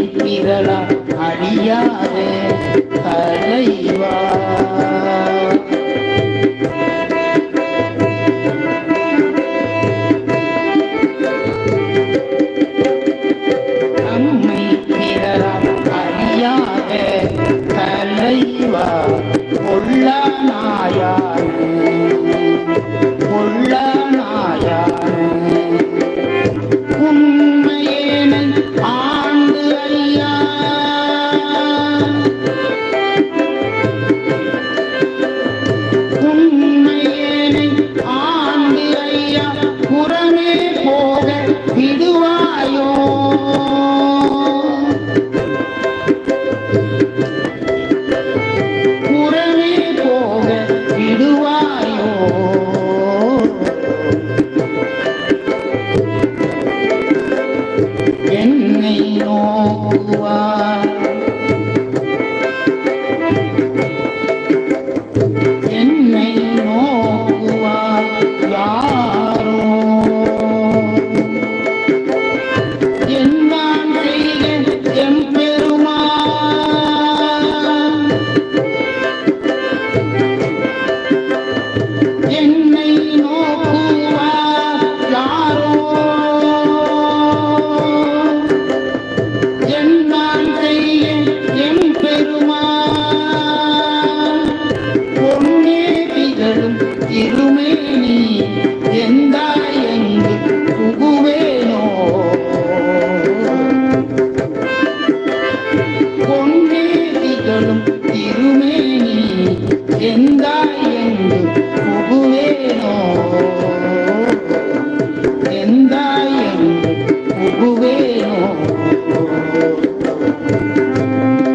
விரலா அழியாத தலைவா. நம்மை விரலா அழியாத தலைவா. கொள்ள Amen. பொன்னேதிகளும் திருமேனி எந்தாய் என்று